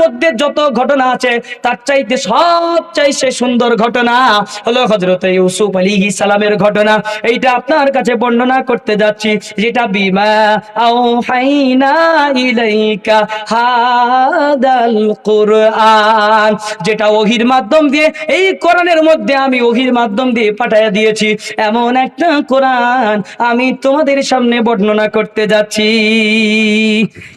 মধ্যে যত ঘটনা আছে, তার চাইতে সব চাইছে সুন্দর ঘটনা হলো হজরত ইউসুফ আলী সালামের ঘটনা। এইটা আপনার কাছে বর্ণনা করতে যাচ্ছি, যেটা বিমা আও ইলাইকা হাদাল কুরআন, যেটা ওহির মাধ্যম দিয়ে, এই কোরআনের মধ্যে আমি ওহির মাধ্যম দিয়ে পাঠাইয়া দিয়েছি। এমন একটা কোরআন আমি তোমাদের সামনে বর্ণনা করতে যাচ্ছি।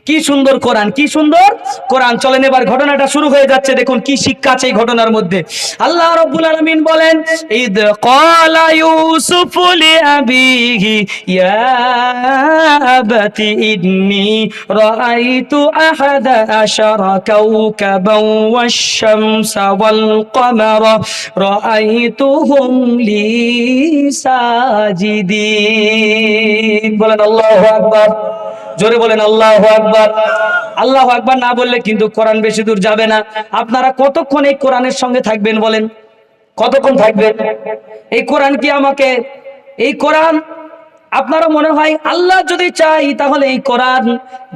কি সুন্দর কোরআন, কি সুন্দর? কোরআন চলেন এবার ঘটনাটা শুরু হয়ে যাচ্ছে। দেখুন কি শিক্ষা আছে এই ঘটনার মধ্যে। আল্লাহ রাব্বুল আলামিন বলেন ইদ ক্বালা ইউসুফ লিআবিহি ইয়া আবাতি ইন্নী রাআইতু আহাদা আশারা কাওকাবান ওয়াশ-শামসা ওয়াল কমারা রাআইতুহুম লি বলেন, আল্লাহু আকবার। জোরে বলেন, আল্লাহ আকবার। আল্লাহু আকবার না বললে কিন্তু কোরআন বেশি দূর যাবে না। আপনারা কতক্ষণ এই কোরআনের সঙ্গে থাকবেন বলেন? কতক্ষণ থাকবেন এই কোরআন কি আমাকে? এই কোরআন আপনারা মনে হয় আল্লাহ যদি চাই, তাহলে এই কোরআন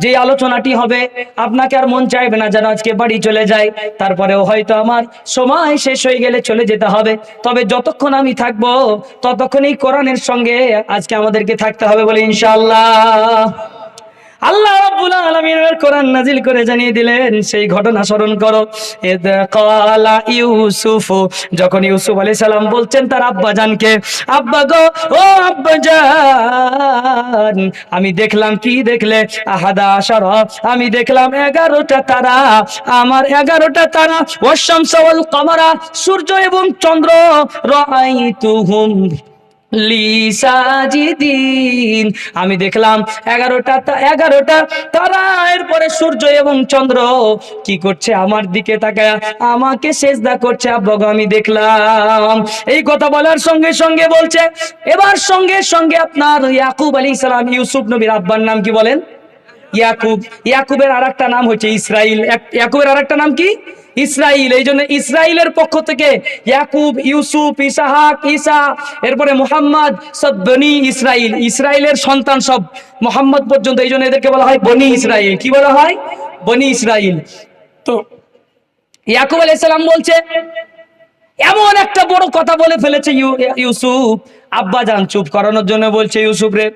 যে আলোচনাটি হবে, আপনাকে আর মন চাইবে না যেন আজকে বাড়ি চলে যায়। তারপরেও হয়তো আমার সময় শেষ হয়ে গেলে চলে যেতে হবে। তবে যতক্ষণ আমি থাকব, ততক্ষণ এই কোরআনের সঙ্গে আজকে আমাদেরকে থাকতে হবে বলে ইনশাআল্লাহ। আল্লাহ নাজিল করে জানিয়ে দিলেন, সেই ঘটনা স্মরণ আমি দেখলাম কি দেখলে? আহাদা আশারা, আমি দেখলাম এগারোটা তারা, আমার এগারোটা তারা ওয়াশামস ওয়াল কমারা সূর্য এবং চন্দ্র, রাআইতুহুম। লিসাজিদিন। আমি দেখলাম এগারোটা এগারোটা তারা, এরপরে সূর্য এবং চন্দ্র কি করছে আমার দিকে তাকায়, আমাকে সেজদা করছে। আব্বাগ আমি দেখলাম, এই কথা বলার সঙ্গে সঙ্গে বলছে, এবার সঙ্গে সঙ্গে আপনার ইয়াকুব আলী সালাম, ইউসুফ নবীর আব্বার নাম কি বলেন? ইয়াকুব, ইয়াকুবের আর একটা নাম হচ্ছে ইসরাইল। ইয়াকুবের আর একটা নাম কি? ইসরাইল। এই জন্য ইসরাইলের পক্ষ থেকে ইয়াকুব, ইউসুফ, ইসাহাক ইসা এরপরে মোহাম্মদ, সব বনি ইসরাইল। ইসরাইলের সন্তান সব মোহাম্মদ পর্যন্ত। এই জন্য এদেরকে বলা হয় বনি ইসরাইল। কি বলা হয়? বনি ইসরাইল। তো ইয়াকুব আলাইহিস সালাম বলছে, এমন একটা বড় কথা বলে ফেলেছে ইউ- ইউসুফ। আব্বা জান চুপ করানোর জন্য বলছে ইউসুফ রে।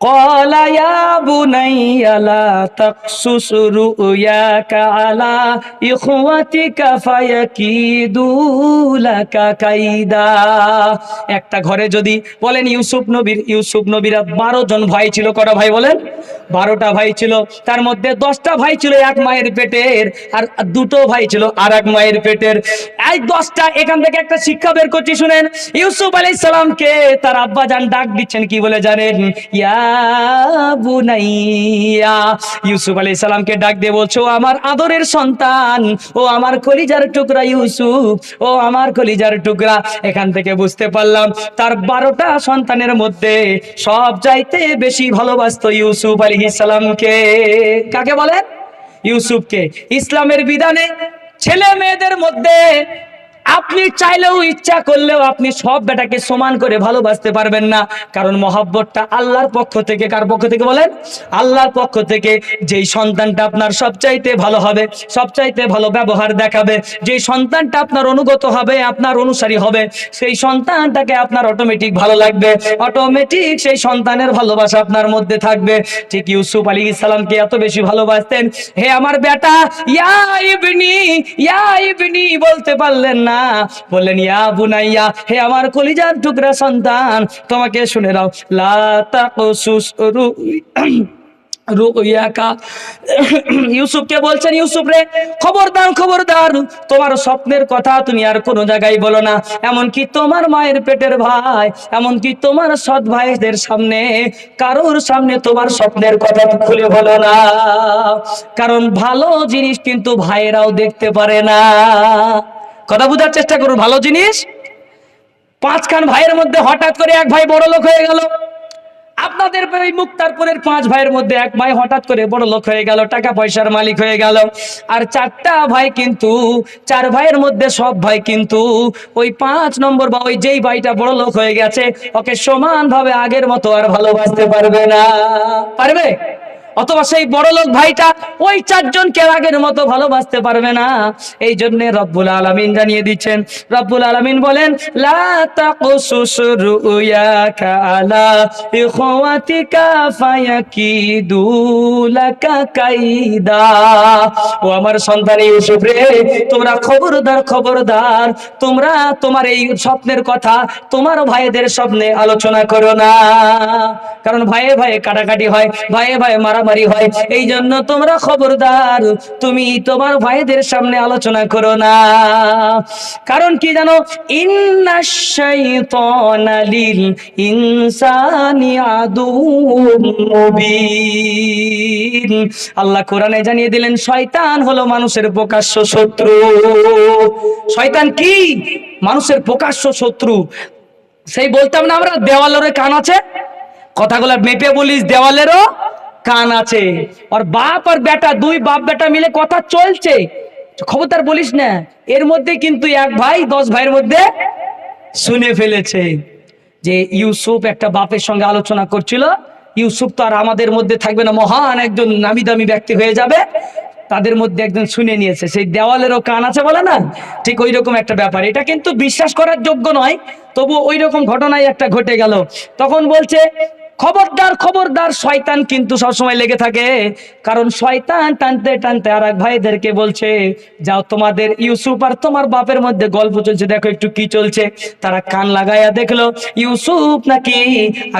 قال يا بني لا تقصص رؤياك على إخوتك فيكيدوا لك كيدا একটা ঘরে যদি বলেন ইউসুফ নবীর ইউসুফ নবীরা বারো জন ভাই ছিল কটা ভাই বলেন বারোটা ভাই ছিল তার মধ্যে দশটা ভাই ছিল এক মায়ের পেটের আর দুটো ভাই ছিল আর এক মায়ের পেটের এই দশটা এখান থেকে একটা শিক্ষা বের করছি শুনেন ইউসুফ আলাইহিস সালামকে তার আব্বা জান ডাক দিচ্ছেন কি বলে জানেন ইয়া বুনাইয়া। ইউসুফ সালামকে ডাক দিয়ে বলছো আমার আদরের সন্তান, ও আমার কলিজার টুকরা ইউসুফ, ও আমার কলিজার টুকরা। এখান থেকে বুঝতে পারলাম, তার বারোটা সন্তানের মধ্যে সব চাইতে বেশি ভালোবাসতো ইউসুফ আলাইহিস কাকে বলেন? ইউসুফকে। ইসলামের বিধানে ছেলে মেয়েদের মধ্যে আপনি চাইলেও ইচ্ছা করলেও আপনি সব বেটাকে সমান করে ভালোবাসতে পারবেন না। কারণ মহাব্বতটা আল্লাহর পক্ষ থেকে, কার পক্ষ থেকে বলেন? আল্লাহর পক্ষ থেকে যেই সন্তানটা আপনার সবচাইতে ভালো হবে, সবচাইতে ভালো ব্যবহার দেখাবে, যেই সন্তানটা আপনার অনুগত হবে, আপনার অনুসারী হবে, সেই সন্তানটাকে আপনার অটোমেটিক ভালো লাগবে। অটোমেটিক সেই সন্তানের ভালোবাসা আপনার মধ্যে থাকবে। ঠিক ইউসুফ আলী ইসলামকে এত বেশি ভালোবাসতেন। হে আমার বেটা, ইয়া ইবনি ইয়া ইবনি বলতে পারলেন না। বললেন, ইয়া বুনাইয়া, হে আমার কলিজার টুকরা সন্তান, তোমাকে শুনে নাও, লা তাকসুস ইউসুফকে বলছেন, ইউসুফ রে, খবরদার খবরদার, তোমার স্বপ্নের কথা তুমি আর কোনো জায়গায় বলো না। এমনকি তোমার মায়ের পেটের ভাই, এমনকি তোমার সৎ ভাইদের সামনে, কারোর সামনে তোমার স্বপ্নের কথা খুলে বলো না। কারণ ভালো জিনিস কিন্তু ভাইয়েরাও দেখতে পারে না। কথা বোঝার চেষ্টা করুন, ভালো জিনিস? পাঁচখান ভাইয়ের মধ্যে হঠাৎ করে এক ভাই বড় লোক হয়ে গেল। আপনাদের ওই মুক্তারপুরের পাঁচ ভাইয়ের মধ্যে এক ভাই হঠাৎ করে বড় লোক হয়ে গেল, টাকা পয়সার মালিক হয়ে গেল। আর চারটা ভাই কিন্তু, চার ভাইয়ের মধ্যে সব ভাই কিন্তু ওই পাঁচ নম্বর বা ওই যেই ভাইটা বড় লোক হয়ে গেছে, ওকে সমানভাবে আগের মতো আর ভালোবাসতে পারবে না। পারবে? অথবা সেই বড় লোক ভাইটা ওই চারজনকে আগের মতো ভালোবাসতে পারবে না। এই জন্য রব্বুল আলামিন জানিয়ে দিচ্ছেন, রব্বুল আলামিন বলেন ও আমার সন্তান ইউসুফ রে, তোমরা খবরদার খবরদার, তোমরা তোমার এই স্বপ্নের কথা, তোমার ভাইদের স্বপ্নে আলোচনা করো না। কারণ ভাইয়ে ভাইয়ে কাটাকাটি হয় ভাইয়ে ভাইয়ে মারামারি হয়। এই জন্য তোমরা খবরদার, তুমি তোমার ভাইদের সামনে আলোচনা করো না। কারণ কি জানো? ইন্না শাইতানা লিল ইনসানি মুবিন। আল্লাহ কোরআনে জানিয়ে দিলেন, শয়তান হলো মানুষের প্রকাশ্য শত্রু। শয়তান কি? মানুষের প্রকাশ্য শত্রু। সেই বলতাম না আমরা দেওয়ালেরও কান আছে? কথাগুলো মেপে বলিস, দেওয়ালেরও কান আছে। আর বাপ আর বেটা, দুই বাপ বেটা মিলে কথা চলছে। খবরদার বলিস না, এর মধ্যে কিন্তু এক ভাই, দশ ভাইয়ের মধ্যে শুনে ফেলেছে যে ইউসুফ একটা বাপের সঙ্গে আলোচনা করছিল। ইউসুফ তো আর আমাদের মধ্যে থাকবে না, মহান একজন নামি দামি ব্যক্তি হয়ে যাবে। তাদের মধ্যে একজন শুনে নিয়েছে। সেই দেওয়ালেরও কান আছে বলে না? ঠিক ওই রকম একটা ব্যাপার। এটা কিন্তু বিশ্বাস করার যোগ্য নয় তবু ওই রকম ঘটনাই একটা ঘটে গেল। তখন বলছে খবরদার খবরদার শয়তান কিন্তু সবসময় লেগে থাকে। কারণ শয়তান টানতে টানতে আর এক ভাইদেরকে বলছে, যাও তোমাদের ইউসুফ আর তোমার বাপের মধ্যে গল্প চলছে, দেখো একটু কি চলছে। তারা কান লাগাইয়া দেখল, ইউসুফ নাকি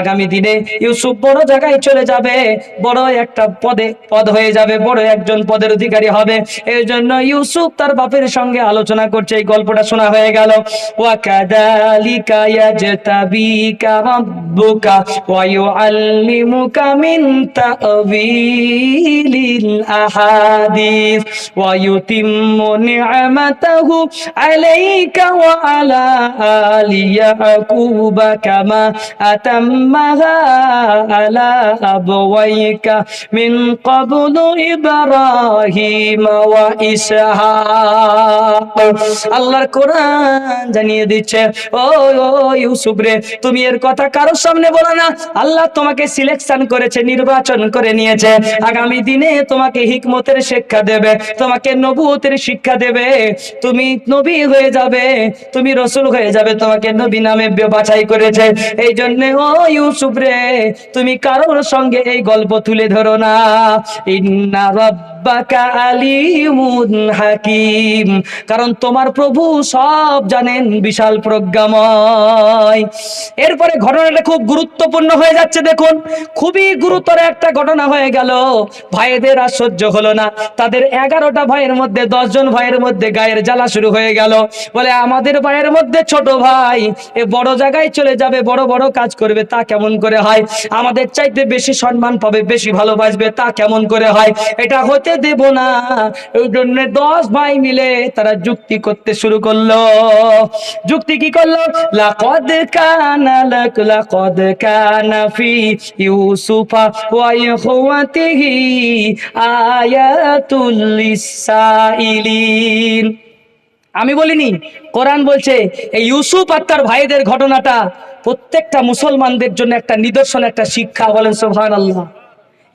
আগামী দিনে ইউসুফ বড় জায়গায় চলে যাবে, বড় একটা পদে, পদ হয়ে যাবে, বড় একজন পদের অধিকারী হবে। এই জন্য ইউসুফ তার বাপের সঙ্গে আলোচনা করছে, এই গল্পটা শোনা হয়ে গেল। ওয়া ওয়াকাদালিকা ইয়াজতাবিকা রাব্বুকা, ওয়া আহাদিস ওয়া ইউতিম্মু নি'মাতাহু আলাইকা ওয়া আলা আলি ইয়াকুবা কামা আতাম্মাহা আলা আবওয়াইকা মিন ক্বাবলু ইব্রাহিম ওয়া ইসহাক আল্লাহর কোরআন জানিয়ে দিচ্ছে ও ইউসুফ রে, তুমি এর কথা কারোর সামনে বলো না। আল্লাহ তোমাকে সিলেকশন করেছে, নির্বাচন করে নিয়েছে। আগামী দিনে তোমাকে হিকমতের শিক্ষা দেবে, তোমাকে নবুতের শিক্ষা দেবে। তুমি নবী হয়ে যাবে, তুমি রসুল হয়ে যাবে, তোমাকে নবী নামে বাছাই করেছে। এই জন্য ও ইউসুফ রে, তুমি কারোর সঙ্গে এই গল্প তুলে ধরো না। ইন্না আলিমুন হাকিম। কারণ তোমার প্রভু সব জানেন, বিশাল প্রজ্ঞাময়। এরপরে ঘটনাটা খুব গুরুত্বপূর্ণ হয়ে যাচ্ছে, দেখুন। খুবই গুরুতর একটা ঘটনা হয়ে গেল। ভাইদের সহ্য হলো না। তাদের এগারোটা ভাইয়ের মধ্যে, দশজন ভাইয়ের মধ্যে গায়ের জ্বালা শুরু হয়ে গেল। বলে, আমাদের ভাইয়ের মধ্যে ছোট ভাই, এ বড় জায়গায় চলে যাবে, বড় বড় কাজ করবে, তা কেমন করে হয়? আমাদের চাইতে বেশি সম্মান পাবে, বেশি ভালোবাসবে, তা কেমন করে হয়? এটা হতে দেব না। ওই জন্য দশ ভাই মিলে তারা যুক্তি করতে শুরু করল। যুক্তি কি করল? লাকদ কানা লাক, লাকদ কানা ফি ইউসুফা ওয়া ইখওয়াতিহি আয়াতুল লিসাইলিন। আমি বলিনি, কোরআন বলছে, এই ইউসুফ আর তার ভাইদের ঘটনাটা প্রত্যেকটা মুসলমানদের জন্য একটা নিদর্শন, একটা শিক্ষা বলেন সোহান আল্লাহ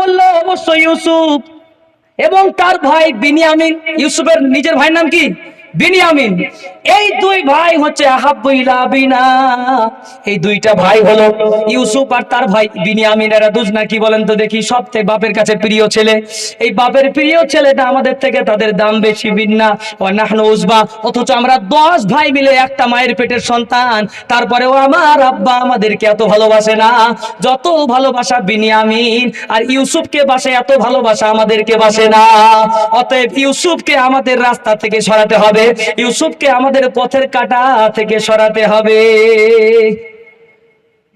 বলল অবশ্যই ইউসুফ। এবং তার ভাই বিনিয়ামিন ইউসুফের নিজের ভাইয়ের নাম কি? বিনিয়ামিন। এই দুই ভাই হচ্ছে এই দুইটা ভাই হলো ইউসুফ আর তার ভাই বিনিয়ামিন। এরা দুজনা কি বলেন তো দেখি? সব থেকে বাপের কাছে প্রিয় ছেলে। এই বাপের প্রিয় ছেলেটা আমাদের থেকে তাদের দাম বেশি বিন্না ও নাহনু উসবা অথচ আমরা দশ ভাই মিলে একটা মায়ের পেটের সন্তান। তারপরেও আমার আব্বা আমাদেরকে এত ভালোবাসে না। যত ভালোবাসা বিনিয়ামিন আর ইউসুফকে বাসে, এত ভালোবাসা আমাদেরকে বাসে না। অতএব ইউসুফকে আমাদের রাস্তা থেকে সরাতে হবে। ইউসুফকে আমাদের পথের কাটা থেকে সরাতে হবে।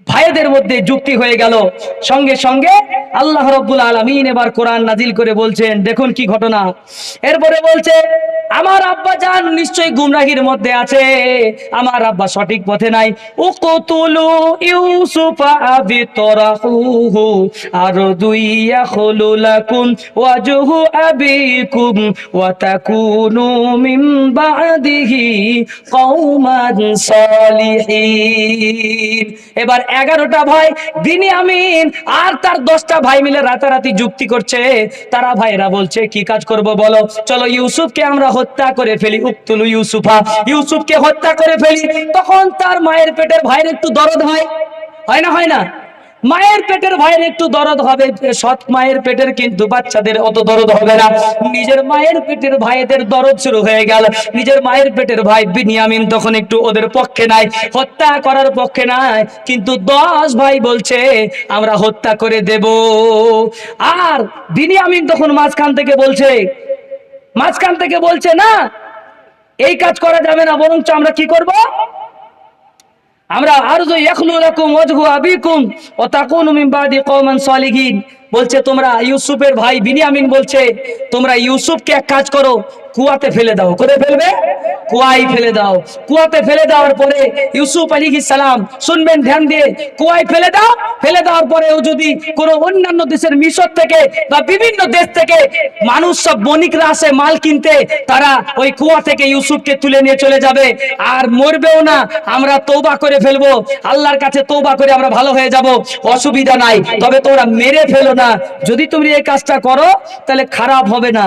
ভাইদের মধ্যে যুক্তি হয়ে গেল। সঙ্গে সঙ্গে আল্লাহ রব্বুল আলমিন এবার কোরআন নাজিল করে বলছেন, দেখুন কি ঘটনা। এরপরে বলছে আমার আব্বা জান নিশ্চয়ই গুমরাহির মধ্যে আছে। আমার আব্বা সঠিক পথে নাই। ইউসুফা বিতরাহুহু আর দুইয়া খুলুলাকুম ওয়াজহু আবিকুম, ওয়া তাকুনু মিন বাদিহি কওমান সালিহিন। এবার এগারোটা ভাই বিনিয়ামিন আর তার দশটা ভাই মিলে রাতারাতি যুক্তি করছে। তারা ভাইরা বলছে, কি কাজ করব বলো? চলো ইউসুফকে আমরা হত্যা করে ফেলি। উক্তুলু ইউসুফা। ইউসুফকে হত্যা করে ফেলি। তখন তার মায়ের পেটের ভাইয়ের একটু দরদ হয়। হয় না হয় না? মায়ের পেটের ভাইয়ের একটু দরদ হবে সৎ মায়ের পেটের কিন্তু বাচ্চাদের অত দরদ হবে না। নিজের মায়ের পেটের ভাইদের দরদ শুরু হয়ে গেল। নিজের মায়ের পেটের ভাই বিনিয়ামিন তখন একটু ওদের পক্ষে নাই। হত্যা করার পক্ষে নাই। কিন্তু দশ ভাই বলছে, আমরা হত্যা করে দেব। আর বিনিয়ামিন তখন মাঝখান থেকে বলছে মাঝখান থেকে বলছে, না, এই কাজ করা যাবে না, বরঞ্চ আমরা কি করব? আমরা আবিকুম বলছে, তোমরা ইউসুফের ভাই বিনিয়ামিন বলছে, তোমরা ইউসুফকে এক কাজ করো, কুয়াতে ফেলে দাও। করে ফেলবে? কুয়াই ফেলে দাও। কুয়াতে ফেলে দেওয়ার পরে ইউসুফ আলী সালাম, শুনবেন ধ্যান দিয়ে, কুয়ায় ফেলে দাও, ফেলে দেওয়ার পরেও যদি কোনো অন্যান্য দেশের মিশর থেকে বা বিভিন্ন দেশ থেকে মানুষ সব বণিকরা আসে মাল কিনতে, তারা ওই কুয়া থেকে ইউসুফকে তুলে নিয়ে চলে যাবে। আর মরবেও না, আমরা তৌবা করে ফেলব। আল্লাহর কাছে তৌবা করে আমরা ভালো হয়ে যাব। অসুবিধা নাই। তবে তোমরা মেরে ফেলো না। যদি তুমি এই কাজটা করো, তাহলে খারাপ হবে না।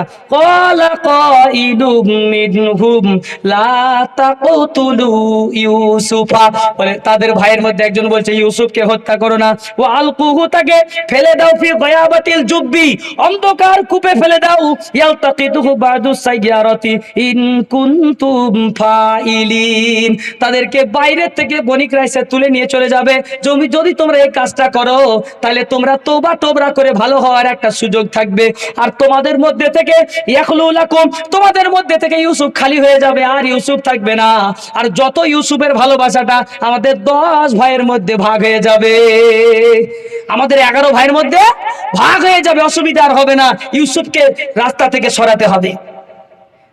তাদের ভাইয়ের মধ্যে একজন বলছে, ইউসুফকে হত্যা করো না। ও আলকুহু তাকে ফেলে দাও ফি গয়াবাতিল জুব্বি। অন্ধকার কূপে ফেলে দাও। ইয়ালতাকিতুহু বাদু সাইয়ারাতি ইন কুনতুম ফাইলিন। তাদেরকে বাইরে থেকে বণিকরা এসে তুলে নিয়ে চলে যাবে। জমি যদি তোমরা এই কাজটা করো, তাহলে তোমরা তোবা টোবরা করে ভালো হওয়ার একটা সুযোগ থাকবে। আর তোমাদের মধ্যে থেকে ইয়াখলুলাকুম তোমাদের মধ্যে থেকে ইউসুফ খালি হয়ে যাবে, আর ইউসুফ থাকবে না। আর যত ইউসুফের ভালোবাসাটা আমাদের দশ ভাইয়ের মধ্যে ভাগ হয়ে যাবে। আমাদের এগারো ভাইয়ের মধ্যে ভাগ হয়ে যাবে, অসুবিধা আর হবে না। ইউসুফকে রাস্তা থেকে সরাতে হবে।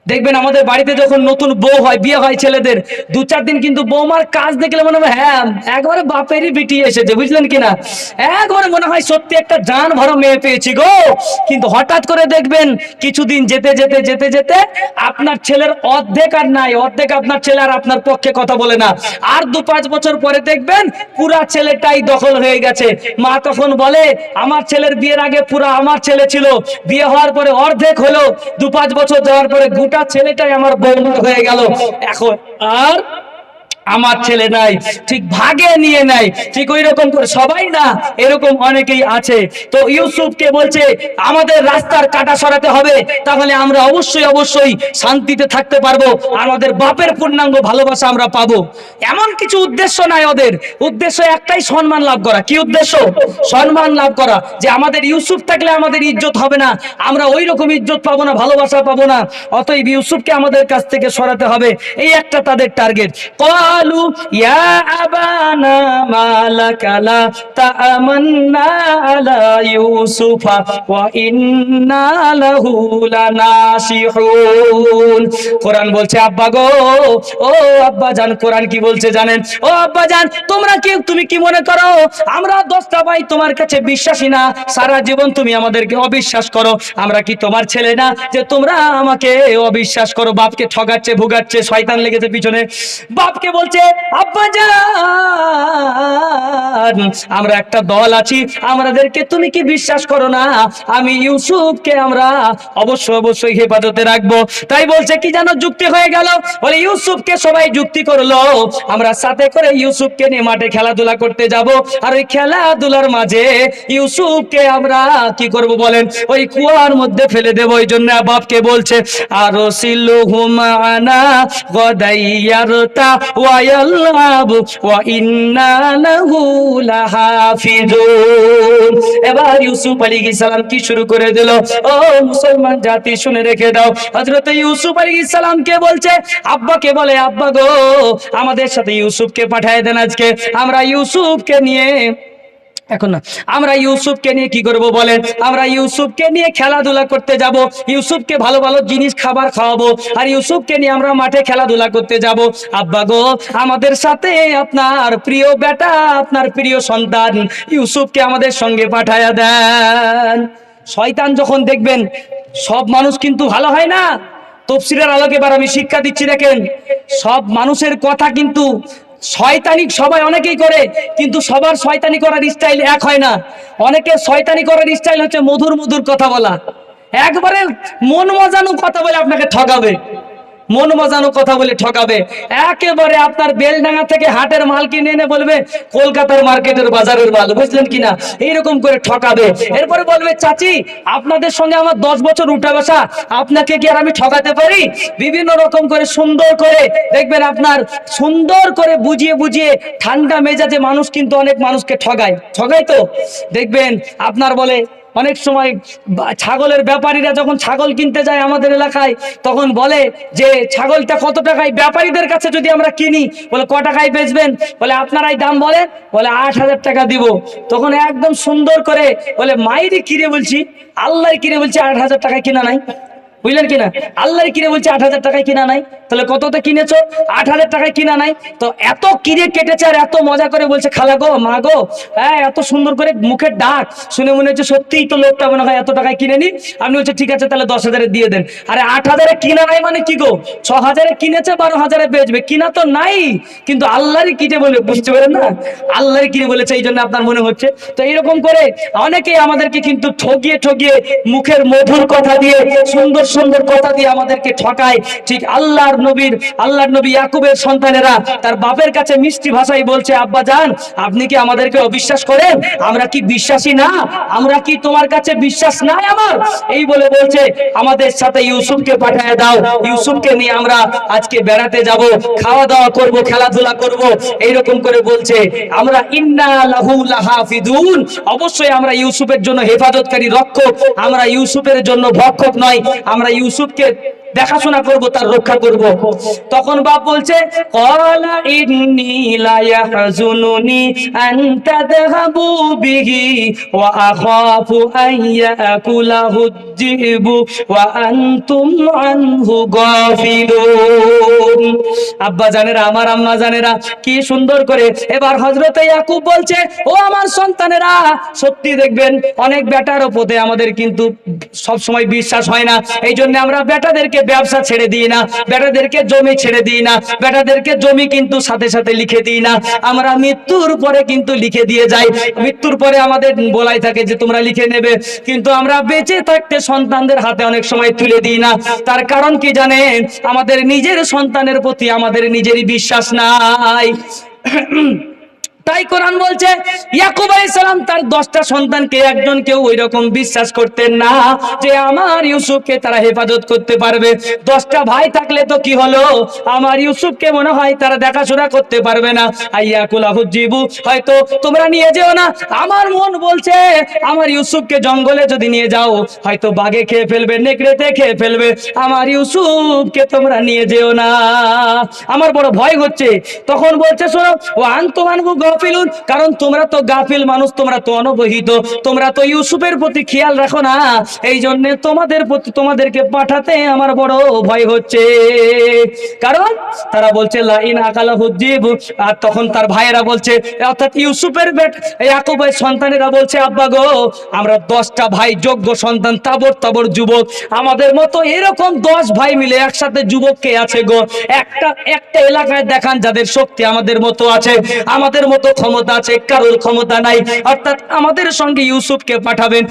দেখবেন আমাদের বাড়িতে যখন নতুন বউ হয়, বিয়ে হয় ছেলেদের, দু চার দিন কিন্তু বৌমার কাজ দেখলে মনে হয় হ্যাঁ একবারে বাপেরই বিটি এসেছে, বুঝলেন কিনা? একবারে মনে হয় সত্যি একটা জান ভরা মেয়ে পেয়েছি গো। কিন্তু হঠাৎ করে দেখবেন কিছুদিন যেতে যেতে যেতে যেতে আপনার ছেলের অর্ধেক আর নাই, অর্ধেক আপনার ছেলে আর আপনার পক্ষে কথা বলে না। আর দু পাঁচ বছর পরে দেখবেন পুরা ছেলেটাই দখল হয়ে গেছে। মা তখন বলে, আমার ছেলের বিয়ের আগে পুরা আমার ছেলে ছিল। বিয়ে হওয়ার পরে অর্ধেক হলো। দু পাঁচ বছর যাওয়ার পরে ছেলেটাই আমার বন্ধু হয়ে গেল। এখন আর আমার ছেলে নাই, ঠিক ভাগে নিয়ে নাই ঠিক ওই রকম করে সবাই না, এরকম অনেকেই আছে। তো ইউসুফকে বলছে, আমাদের রাস্তার কাটা সরাতে হবে, তাহলে আমরা অবশ্যই অবশ্যই শান্তিতে থাকতে পারব, আমাদের বাপের পূর্ণাঙ্গ ভালোবাসা আমরা পাবো। এমন কিছু উদ্দেশ্য নাই ওদের। উদ্দেশ্য একটাই সম্মান লাভ করা। কি উদ্দেশ্য? সম্মান লাভ করা। যে আমাদের ইউসুফ থাকলে আমাদের ইজ্জত হবে না, আমরা ওই রকম ইজ্জত পাবো না, ভালোবাসা পাবো না, অতএব ইউসুফকে আমাদের কাছ থেকে সরাতে হবে। এই একটা তাদের টার্গেট। قالوا يا أبانا ما لك لا تأمنا على يوسف وإنا له لناصحون কোরআন বলছে আব্বা গো ও আব্বা জান কোরআন কি বলছে জানেন ও আব্বা জান তোমরা কি তুমি কি মনে করো আমরা দশটা ভাই তোমার কাছে বিশ্বাসী না সারা জীবন তুমি আমাদেরকে অবিশ্বাস করো আমরা কি তোমার ছেলে না যে তোমরা আমাকে অবিশ্বাস করো বাপকে ঠগাচ্ছে ভুগাচ্ছে শয়তান লেগেছে পিছনে বাপকে বলছে আব্বা জান আমরা একটা দল আছি, আমাদেরকে তুমি কি বিশ্বাস করো না? আমি ইউসুফকে আমরা অবশ্যই অবশ্যই হেফাজতে রাখব। তাই বলছে, কি যেন যুক্তি হয়ে গেল। বলে, ইউসুফকে সবাই যুক্তি করল। আমরা সাথে করে ইউসুফকে নিয়ে মাঠে খেলাধুলা করতে যাব। আর ওই খেলাধুলার মাঝে ইউসুফকে আমরা কি করব বলেন? ওই কুয়ার মধ্যে ফেলে দেবো। ওই জন্য বাপকে বলছে, আর সিলুহুমানা গদাইয়ারতা ওয়া ويلعب وإنا له لحافظون এবার ইউসুফ আলাইহিস সালাম কি শুরু করে দিল ও মুসলমান জাতি শুনে রেখে দাও হযরত ইউসুফ আলাইহিস সালাম কে বলছে আব্বাকে বলে আব্বা গো আমাদের সাথে ইউসুফকে পাঠায় দেন আজকে আমরা ইউসুফকে নিয়ে এখন না, আমরা ইউসুফকে নিয়ে কি করব বলেন? আমরা ইউসুফকে নিয়ে খেলাধুলা করতে যাব, ইউসুফকে ভালো ভালো জিনিস খাবার খাওয়াবো, আর ইউসুফকে নিয়ে আমরা মাঠে খেলাধুলা করতে যাব। আব্বা গো, আমাদের সাথে আপনার প্রিয় বেটা, আপনার প্রিয় সন্তান, ইউসুফকে আমাদের সঙ্গে পাঠায়া দেন। শয়তান যখন দেখবেন, সব মানুষ কিন্তু ভালো হয় না, তফসিলের আলোকে এবার আমি শিক্ষা দিচ্ছি দেখেন, সব মানুষের কথা কিন্তু শয়তানি সবাই অনেকেই করে, কিন্তু সবার শয়তানি করার স্টাইল এক হয় না। অনেকে শয়তানি করার স্টাইল হচ্ছে মধুর মধুর কথা বলা। একবারে মন মজানো কথা বলে আপনাকে ঠকাবে মন মজানো কথা বলে ঠকাবে। একেবারে আপনার বেলডাঙ্গা থেকে হাটের মাল কিনে এনে বলবে, কলকাতার মার্কেটের বাজারের মাল, বুঝলেন কিনা? এইরকম করে ঠকাবে। এরপরে বলবে, চাচি, আপনাদের সঙ্গে আমার দশ বছর উঠা বসা, আপনাকে কি আর আমি ঠকাতে পারি? বিভিন্ন রকম করে সুন্দর করে, দেখবেন আপনার সুন্দর করে বুঝিয়ে বুঝিয়ে ঠান্ডা মেজাজে মানুষ কিন্তু অনেক মানুষকে ঠগায়। ঠগায় তো? দেখবেন আপনার বলে অনেক সময় ছাগলের ব্যাপারীরা যখন ছাগল কিনতে যায় আমাদের এলাকায়, তখন বলে যে, ছাগলটা কত টাকায়? ব্যাপারীদের কাছে যদি আমরা কিনি, বলে, ক টাকায় বেচবেন? বলে আপনারাই দাম বলেন? বলে, আট হাজার টাকা দিব। তখন একদম সুন্দর করে, বলে মাইরি কিনে বলছি আল্লাহ কিনে বলছি, আট হাজার টাকা কিনা নাই। বুঝলেন কিনা? আল্লাহর কিনে বলছে আট হাজার টাকায় কিনা নাই। তাহলে কততে কিনেছো? আট হাজার টাকায় কিনা নাই। তো এত কিনে কেটেছে আর এত মজা করে বলছে, খালা গো, মা গো হ্যাঁ এত সুন্দর করে মুখের ডাক শুনে মনে হচ্ছে সত্যিই তো লোকটা মনে হয় এত টাকায় কিনে নি। আপনি বলছে, ঠিক আছে, তাহলে দশ হাজারে দিয়ে দেন। আরে আট হাজারে কিনা নাই মানে কি গো? ছ হাজারে কিনেছে, বারো হাজারে বেচবে। কিনা তো নাই, কিন্তু আল্লাহরই কিনে বলে, বুঝতে পারেন না? আল্লাহরই কিনে বলেছে, এই জন্য আপনার মনে হচ্ছে। তো এইরকম করে অনেকেই আমাদেরকে কিন্তু ঠগিয়ে ঠগিয়ে মুখের মধুর কথা দিয়ে সুন্দর সুন্দর কথা দিয়ে আমাদেরকে ঠকায়। ঠিক আল্লাহর নবীর আল্লাহর নবী ইয়াকুবের সন্তানেরা তার বাপের কাছে মিষ্টি ভাষায় বলছে, আব্বা জান, আপনি কি আমাদেরকে অবিশ্বাস করেন? আমরা কি বিশ্বাসী না? আমরা কি তোমার কাছে বিশ্বাস নাই আমার? এই বলে বলছে, আমাদের সাথে ইউসুফকে পাঠিয়ে দাও। ইউসুফকে নিয়ে আমরা আজকে বেড়াতে যাব। খাওয়া দাওয়া করব, খেলাধুলা করব। এইরকম করে বলছে, আমরা ইন্না লাহু লাহাফিদুন। অবশ্যই আমরা ইউসুফের জন্য হেফাজতকারী রক্ষক। আমরা ইউসুফের জন্য ভক্ষক নয়, আমরা ইউসুফকে দেখাশোনা করব, তার রক্ষা করব। তখন বাপ বলছে আব্বা জানেরা, আমার আম্মা জানেরা, কি সুন্দর করে। এবার হযরত ইয়াকুব বলছে, ও আমার সন্তানেরা, সত্যি দেখবেন, অনেক বেটার উপরে আমাদের কিন্তু সব সময় বিশ্বাস হয় না। এই জন্য আমরা বেটাদেরকে ব্যবসা ছেড়ে দিই না, বেটাদেরকে জমি ছেড়ে দিই না, বেটাদেরকে জমি কিন্তু সাথে সাথে লিখে দিই না। আমরা মৃত্যুর পরে কিন্তু লিখে দিয়ে যাই। মৃত্যুর পরে আমাদের বলাই থাকে যে তোমরা লিখে নেবে। কিন্তু আমরা বেঁচে থাকতে সন্তানদের হাতে অনেক সময় তুলে দিই না। তার কারণ কি জানেন? আমাদের নিজের সন্তানের প্রতি আমাদের নিজেরই বিশ্বাস নাই। তাই কোরআন বলছে, ইয়াকুব আলাইহিস সালাম তার দশটা সন্তানকে একজন কেউ ওই রকম বিশ্বাস করতেন না যে আমার ইউসুফকে তারা হেফাজত করতে পারবে। দশটা ভাই থাকলে তো কি হলো? আমার ইউসুফকে মনে হয় তারা দেখাশোনা করতে পারবে না। আইয়াকুল আহুজিবু হয়তো তোমরা নিয়ে যেও না। আমার মন বলছে, আমার ইউসুফকে জঙ্গলে যদি নিয়ে যাও, হয়তো বাঘে খেয়ে ফেলবে, নেকড়েতে খেয়ে ফেলবে। আমার ইউসুফকে তোমরা নিয়ে যেও না। আমার বড় ভয় হচ্ছে। তখন বলছে, শোনো, ও আন্তমানবু গফিলুন, কারণ তোমরা তো গাফিল মানুষ, তোমরা তো অনবহিত, তোমরা তো ইউসুফের প্রতি খেয়াল রাখো না। এই জন্য তোমাদের প্রতি, তোমাদেরকে পাঠাতে আমার বড় ভয় হচ্ছে। কারণ তারা বলছে, লাইন আকালা হুজিব আর তখন তার ভাইয়েরা বলছে, অর্থাৎ ইউসুফের বেট, ইয়াকুবের সন্তানেরা বলছে, আব্বা গো, আমরা দশটা ভাই যোগ্য সন্তান তাবর তাবর যুবক। আমাদের মতো এরকম দশ ভাই মিলে একসাথে যুবক কে আছে গো? একটা একটা এলাকায় দেখান যাদের শক্তি আমাদের মতো আছে। আমাদের মতো ক্ষমতা আছে কারোর ক্ষমতা নাই। অর্থাৎ আমাদের সঙ্গে ইউসুফকে পাঠাবেন।